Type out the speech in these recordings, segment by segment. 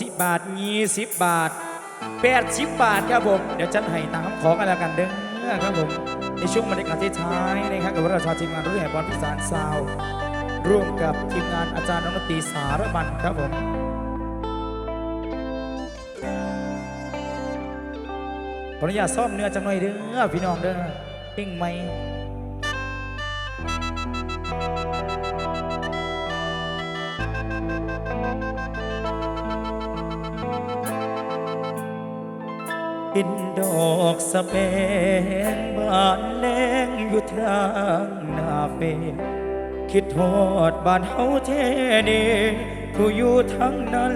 สิบบาทยี่สิบบาทแปดสิบบาทครับผม เดี๋ยวจัดให้ตามคำขอกันแล้วกันเด้อครับผม ในช่วงบรรยากาศที่ท้ายนะครับกับเราชาวทีมงานรุ่นแห่บอลพิสารซาวร่วมกับทีมงานอาจารย์น้องตีสารบันครับผมขออนุญาตซ่อมเนื้อจังหน่อยเด้อพี่น้องเด้อเพ่งไหม เห็นดอกสะแบงบานแลงอยู่ทางหน้าเฟคิดทอดบ้านเฮาแท้เดผู้อยู่ทั้งนั้น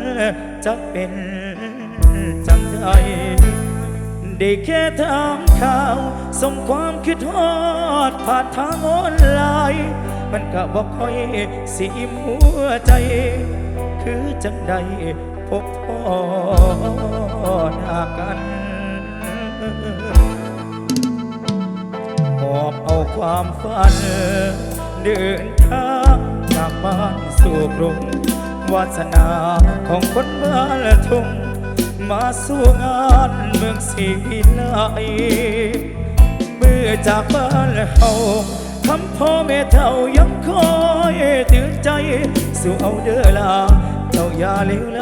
จะเป็นจังใดได้แค่ทางข่าวส่งความคิดทอดผ่านทางออนไลน์มันก็บอกค่อยสีมหัวใจ คือจังใดพบพ่อหน้ากัน หอบเอาความฝัน เดินทางจากบ้านสู่กรุงวาสนาของคนบ้านละทุ่งมาสู่งานเมืองศรีวิไลเมื่อจากบ้านเฮาคำพ่อแม่เท่ายังคอยเตือนใจสู่เอาเด้อลาเจ้าอย่าเลวไหล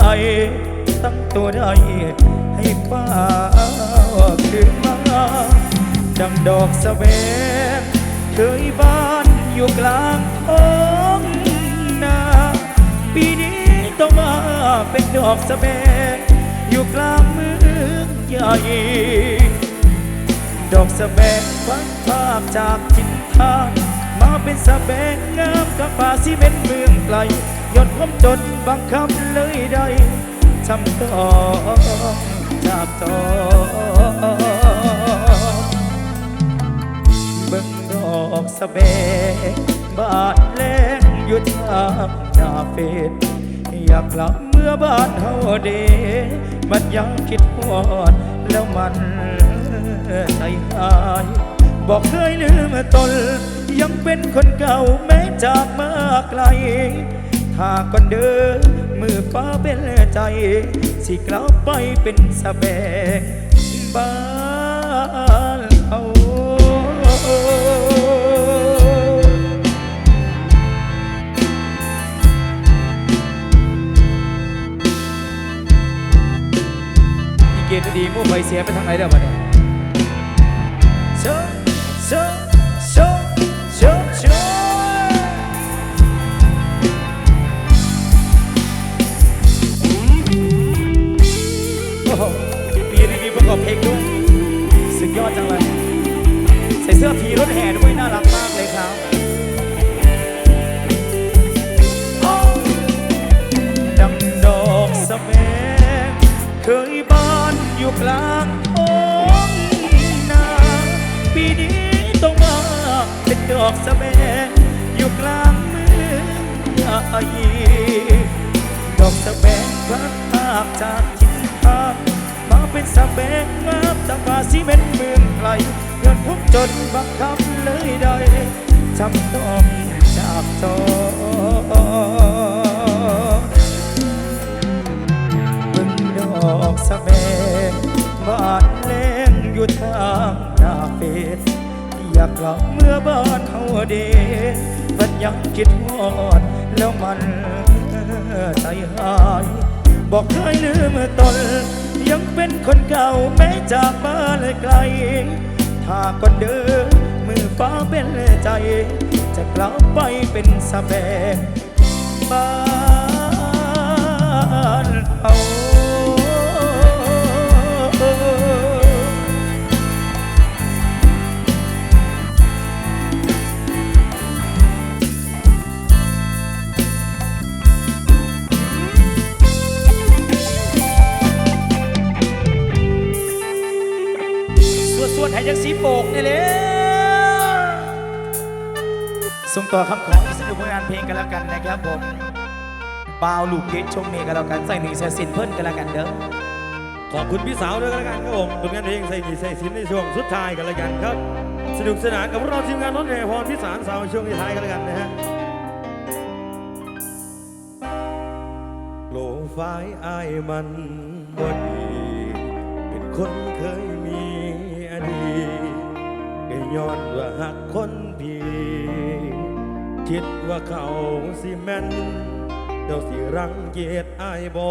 ตั้งตัวได้ให้ป้า คืนมาดังดอกสะเบงเคยบ้านอยู่กลางท้องนาปีนี้ต้องมาเป็นดอกสะเบงอยู่กลางเมืองใหญ่ดอกสะแบงฟังภาพจากจินทานมาเป็นสะแบงงามกับป่าสีเป็นเมืองไกลยอดความจนบังคับเลยได้ทำต้อ จากจอเบิ่งดอกสะเบงบาดแรงอยู่ทางหน้าเฟซอยากกลับเมื่อบ้านเฮาเดมันยังคิดฮอดแล้วมันใจหายบอกเคยลืมตนยังเป็นคนเก่าแม้จากมาไกลถ้าก่อนเดิน มือฟ้าเป็นใจ สิกลับไปเป็นสะแบงบ้านเฮามีเกณฑ์ดีมู่ไฟเสียไปทางไหนเด้อมาเนี่ย ยอดจังเลย ใส่เสื้อผีรถแห่ด้วยน่ารักมากเลยครับดังดอกสะแบงเคยบ้านอยู่กลางท้องนาปีนี้ต้องมาเป็นดอกสะแบงอยู่กลางเมืองใหญ่ดอกสะแบงพลัดภาพจากทิศทางมา เป็นสะแบงงามตาบาสีเป็นเมืองไกลเงินพบจนบังคับเลยได้จำต้องจากจอบึงดอกสะเบงบานเล่งอยู่ทางหน้าเฟสอยากกลับเมื่อบ้านเฮาเดมันยังคิดฮอดแล้วมันใจหาย บอกเคยลืมตน ยังเป็นคนเก่าแม้จากมาเลยไกล ถ้าก่อนเดินมือฟ้าเป็นใจ จะกลับไปเป็นสะแบงบ้านเอา ต่อคำขออีกสักผลงานเพลงกันแล้วกันนะครับผมบาวลูกเกตชมเมกันแล้วกันใส่หนีใส่สินเพิ่นกันแล้วกันเด้อขอบคุณพี่สาวด้วยกันแล้วกันครับผมผลงานเพลงใส่ดีใส่สินในช่วงสุดท้ายกันแล้วกันครับ สนุกสนานกับพวกเราทีมงานรถแห่พรพิสารสาวช่วงท้ายกันแล้วกันนะฮะโลฝ่ายอายมันบ่ดีเป็นคนเคยมีอดีตได้ย้อนว่าหักคนดี คิดว่าเขาสิแม่นเจ้าสิรังเกียจอายบ่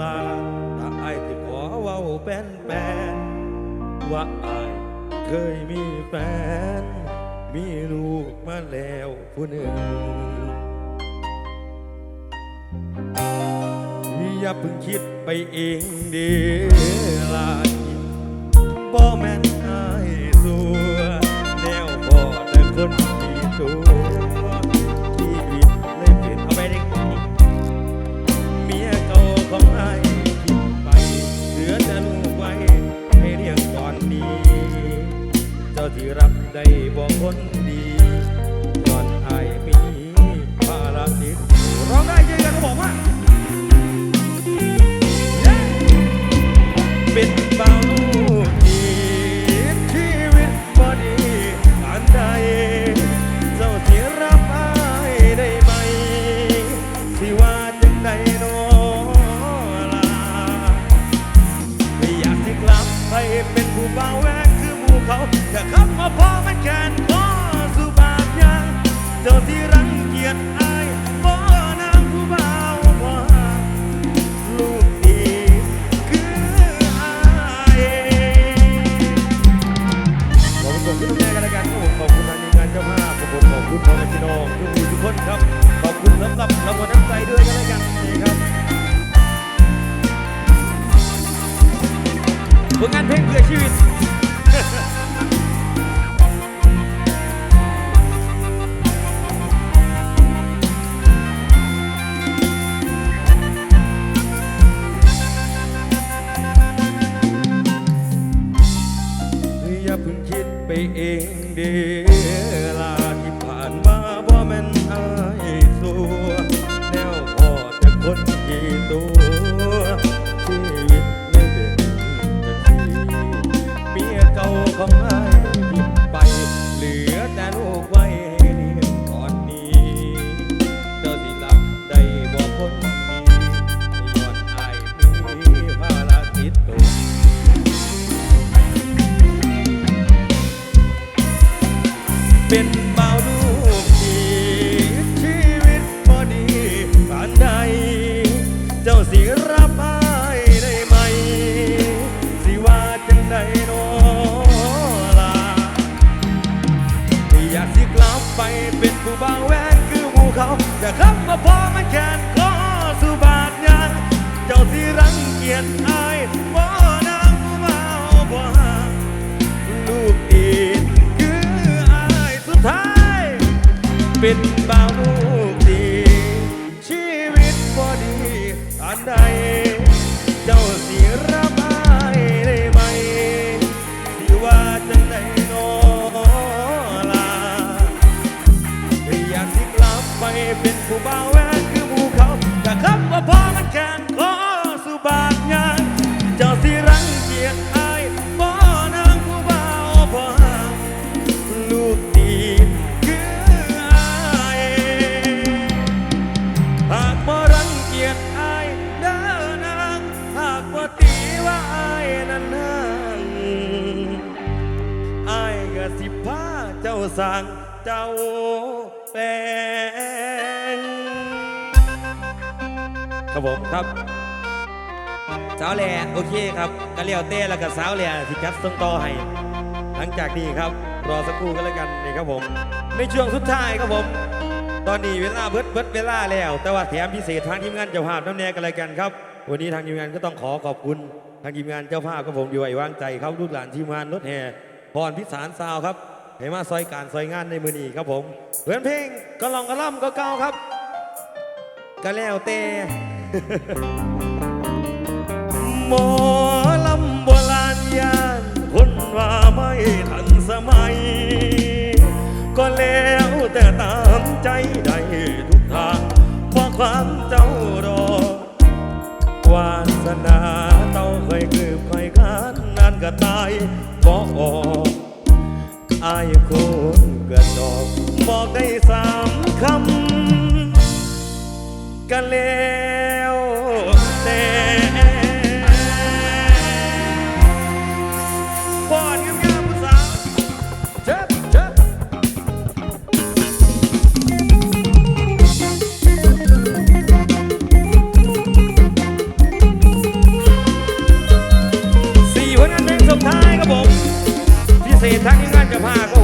ลาถ้าอายที่ขอเว้าแป้นแปนๆว่าอายเคยมีแฟน มีลูกมาแล้วผู้หนึ่งอย่าเพิ่งคิดไปเองเดีลาคิดบ่แม่น รับได้บอกคน เองเด เป็นเบาลูกดีชีวิตพอดีปานใด เจ้าสิรับอายได้ไหม สิว่าจังใดโนลาอยากสิกลับไปเป็นผู้บาวแหวนคือหมู่เขาแต่คำว่าพอมันแค่นขอสุบาทยังเจ้าสิรังเกียจ เป็นบ่าวลูกดี ชีวิตบ่ดีอันใด เจ้าสิรับอายได้ไหมสิว่าจังใดโนลาอยากสิกลับไปเป็นผู้เบ่า สร้างเจ้าแปลงครับผมครับสาวแหล่โอเคครับก็เลี้ยวเต้แล้วก็สาวแหล่สิจัดส่งต่อให้ หลังจากนี้ครับ รอสักครู่กันแล้วกันนี่ครับผมในช่วงสุดท้ายครับผม ตอนนี้เวลาเบิดเบิดเวลาแล้ว แต่ว่าแถมพิเศษทางทีมงานเจ้าภาพน้ำแน่กันเลยกันครับ วันนี้ทางทีมงานก็ต้องขอขอบคุณ ทางทีมงานเจ้าภาพครับผมอยู่ไว้วางใจครับลูกหลานทีมงานรถแห่พรพิสารซาวครับ ให้มาซอยการซอยงานในมือนี้ครับผมเพื่อนเพลงก็ลองกระล่ำก็เก่าครับก็แล้วแต่หมอลำโบราณยานคนว่าไม่ทันสมัย ก็แล้วแต่ตามใจได้ทุกทางเพราะความเจ้ารอวาสนาเต้าเคยคืบเคยคานนานก็ตายบอกออกอ ษตรทางนี้งานจะพาก็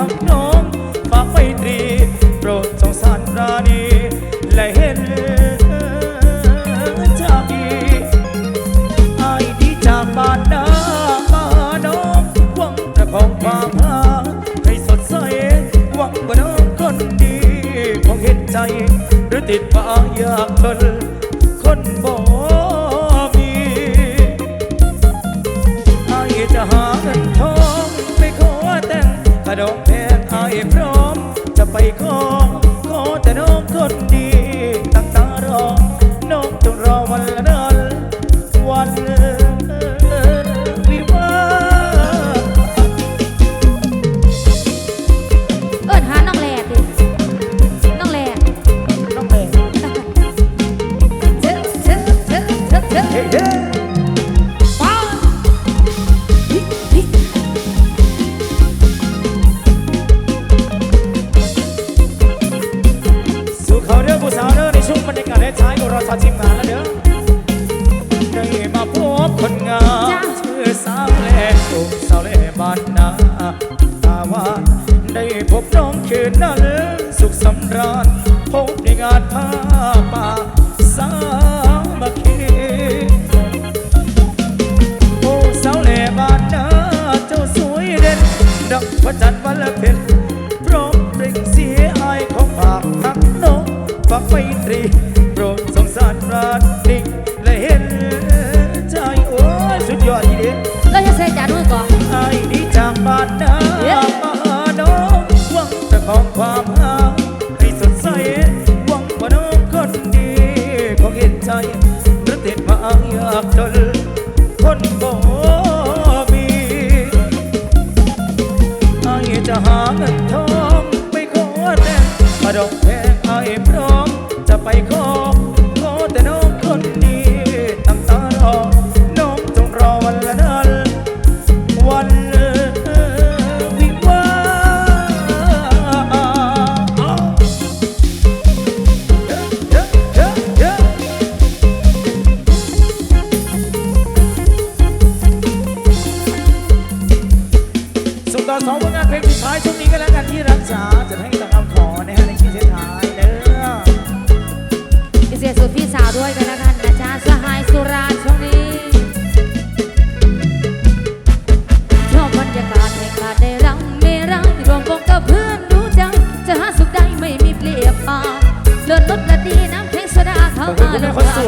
어? ได้การได้ใช้ก็รอชาชิมงานแล้วเด้อได้มาพบคนงามชื่อสาวแหล่ตุสาวแลบ้านนาตาวาได้พบน้องคืนนั้นสุขสำราญพบในงานผ้าป่าสามัคีโอ้สาวแล่บ้านนาเจ้าสวยเด่นดอกพระจันทร์วันละเพ็ญพร้อมเปล่งเสียง Fuck my ใบตรี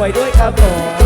วยด้วยครับผม